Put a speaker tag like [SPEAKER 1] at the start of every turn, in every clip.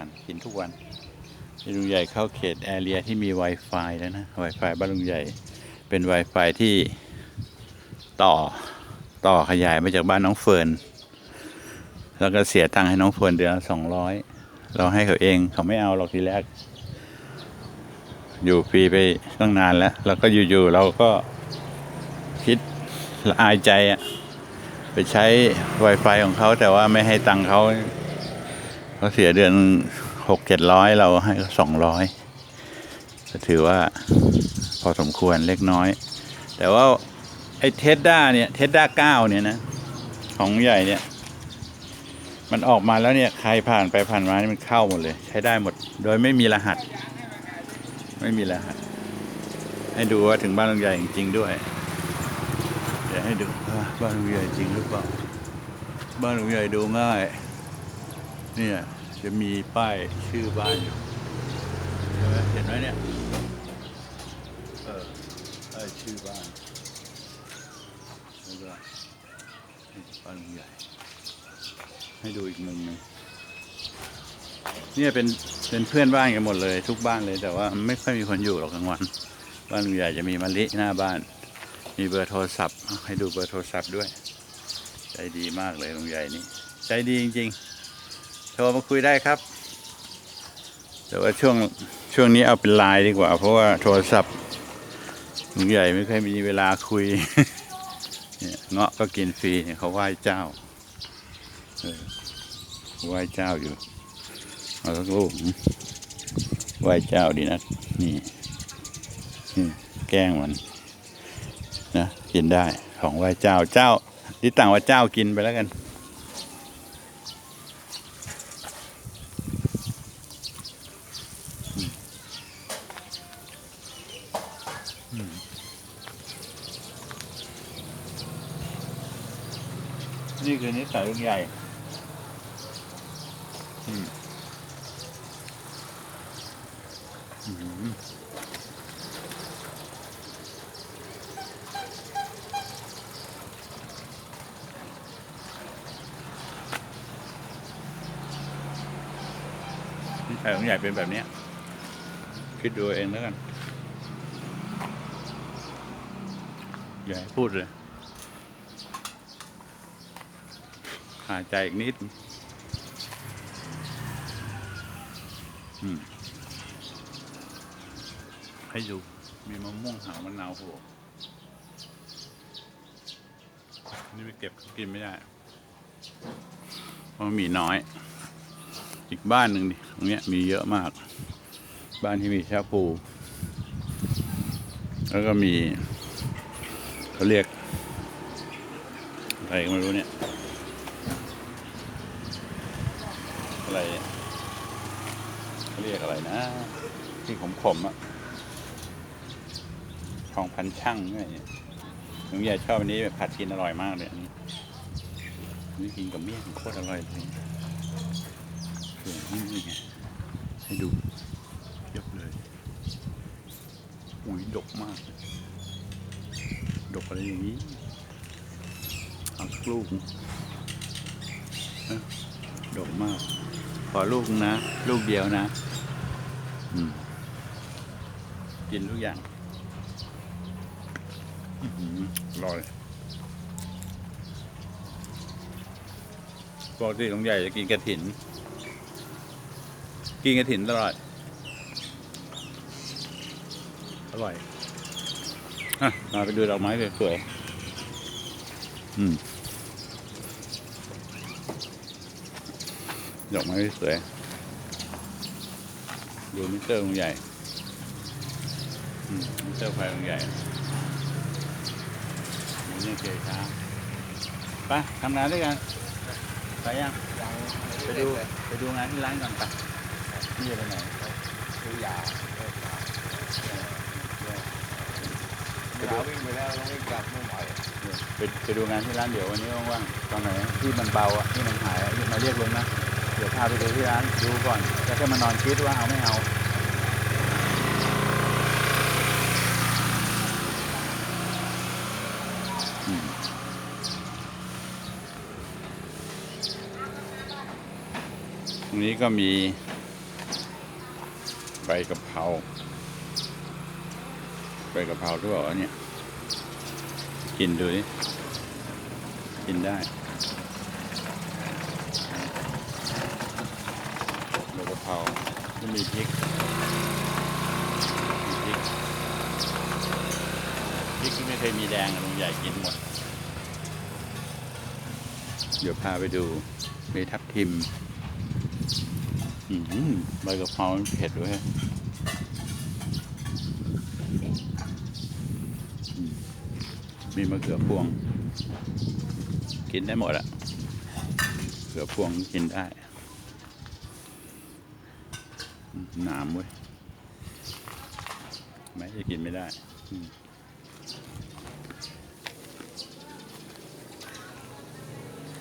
[SPEAKER 1] ฉันกินทุกวันลุงใหญ่เข้าเขตแอเรียที่มี Wi-Fi แล้วนะ Wi-Fi บ้านลุงใหญ่เป็น Wi-Fi ที่ต่อต่อขยายมาจากบ้านน้องเฟิร์นแล้วก็เสียตังค์ให้น้องเฟิร์นเดือนละสองร้อยเราให้เขาเองเขาไม่เอาหรอกทีแรก อยู่ฟรีไปตั้งนานแล้ว แล้วก็อยู่ๆเราก็คิดละอายใจอะไปใช้ Wi-Fi ของเขาแต่ว่าไม่ให้ตังค์เขา เขาเสียเดือนหกเจ็ดร้อยเราให้สองร้อยถือว่าพอสมควรเล็กน้อย แต่ว่าไอ้เทสด้าเนี่ยเทสด้าเก้าเนี่ยนะ ของใหญ่เนี่ย มันออกมาแล้วเนี่ยใครผ่านไปผ่านมานี่มันเข้าหมดเลย ใช้ได้หมด โดยไม่มีรหัส ไม่มีรหัส ให้ดูว่าถึงบ้านลุงใหญ่จริงๆด้วย เดี๋ยวให้ดูว่าบ้านลุงใหญ่จริงหรือเปล่าบ้านลุงใหญ่ดูง่าย เนี่ย จะมีป้ายชื่อบ้านอยู่เห็นไหมเห็นไหมเนี่ยเออป้ายชื่อบ้านแล้วก็บ้านใหญ่ ให้ดูอีกมุมหนึงเนี่ยเป็นเป็นเพื่อนบ้านกันหมดเลยทุกบ้านเลยแต่ว่าไม่ค่อยมีคนอยู่หรอกกลางวัน บ้านลุงใหญ่จะมีมะลิหน้าบ้าน มีเบอร์โทรศัพท์ ให้ดูเบอร์โทรศัพท์ด้วย ใจดีมากเลยลุงใหญ่นี่ใจดีจริง ๆ โทรมาคุยได้ครับ แต่ว่าช่วงช่วงนี้เอาเป็นไลน์ดีกว่า เพราะว่าโทรศัพท์ลุงใหญ่ไม่ค่อยมีเวลาคุยเนี่ยเงาะก็กินฟรีเนี่ยเขาไหว้เจ้าไหว้เจ้าอยู่เอาสักลูกไหว้เจ้าดีนะนี่แกล้งมันนะกินได้ของไหว้เจ้าเจ้าที่ต่างว่าเจ้ากินไปแล้วกัน นี่คือนิสัยลุงใหญ่อืมอืมนิสัยลุงใหญ่เป็นแบบนี้คิดดูเองแล้วกัน อย่าให้พูดเลย หายใจอีกนิดให้ดูมีมะม่วงหาวมะนาวโผล่นี่ไปเก็บกินไม่ได้เพราะมีน้อย อีกบ้านหนึ่งดิตรงเนี้ยมีเยอะมาก บ้านที่มีชาพูแล้วก็มีเขาเรียกอะไรก็ไม่รู้เนี่ย อะไรเขาเรียกอะไรนะ ที่ขมขมอะทองพันช่างนี่หนูใหญ่ชอบอันนี้ผัดกินอร่อยมากเลยอันนี้อันนี้กินกับเมี่ยงโคตรอร่อยเลยสวนนี้นี่ไงให้ดูเยอะเลยอุ้ยดกมาก ดกอะไรอย่างนี้เอาสักลูกดกมาก ขอลูกนะ ลูกเดียวนะกินทุกอย่างอื้อหืออร่อยปกติของใหญ่จะกินกระถิน กินกระถินตลอดอร่อยอะมาไปดูดอกไม้สวยๆอืม ดอกไม้สวย ดูมิเตอร์ของใหญ่มิเตอร์ไฟของใหญ่นี่เกยช้าไปทำงานด้วยกัน ไปยังไปดูไปดูงานที่ร้านก่อนไปนี่จะไปไหน
[SPEAKER 2] ซื้อยาเลิกยาเวลาวิ่งไปแล้วต้องวิ่งกลับเมื่อไหร่
[SPEAKER 1] ไปไปดูงานที่ร้านเดี๋ยววันนี้ว่างๆตอนไหนที่มันเบาอะที่มันหายอะมาเรียกลงนะ พาไปดูที่ร้านดูก่อน แล้วก็มานอนคิดว่าเอาไม่เอาตรงนี้ก็มี ใบกะเพราใบกะเพราด้วยเหรอเนี่ย กินดูดิกินได้ใบกะเพ ราที่มีพริกมีพริกพริกที่ไม่เคยมีแดงลุงใหญ่กินหมด เดี๋ยวพาไปดูมีทับทิมอืมใบกะเพรามันเผ็ดด้วยมมีมะเขือพวง กินได้หมดอะเขือพวงกินได้ หนามเว้ยไม่จะกินไม่ได้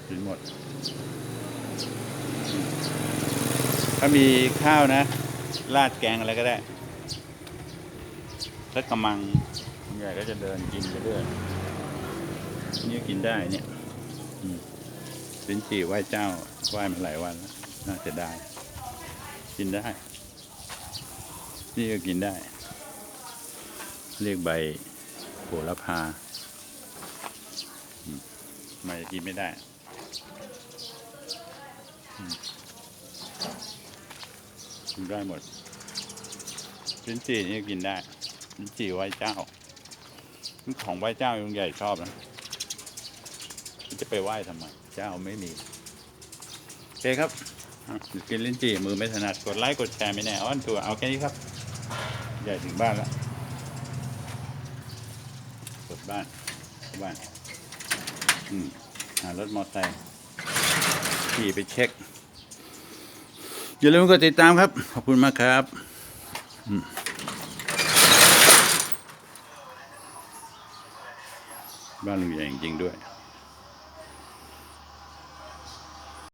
[SPEAKER 1] กินหมด ถ้ามีข้าวนะ ราดแกงอะไรก็ได้ถ้ากระมังใหญ่ก็จะเดินกินไปเรื่อยนี่กินได้เนี่ยลิ้นจี่ไหว้เจ้าไหว้มาหลายวันแล้ว น่าจะได้ กินได้ นี่ก็กินได้ เรียกใบโหระพาไม่กินไม่ได้กินได้หมดลิ้นจี่นี่กินได้ลิ้นจี่ไหว้เจ้าของไหว้เจ้าลุงใหญ่ชอบนะจะไปไหว้ทำไมเจ้าไม่มีโอเคครับกินลิ้นจี่มือไม่ถนัดกดไลค์กดแชร์ไม่แน่อ้อนตัวเอาแค่นี้ครับ ใหญ่ถึงบ้านแล้วกดบ้านบ้าน อืมหารถมอเตอร์ไซค์ขี่ไปเช็ค อย่าลืมกดติดตามครับ ขอบคุณมากครับบ้านลุงใหญ่จริงๆด้วย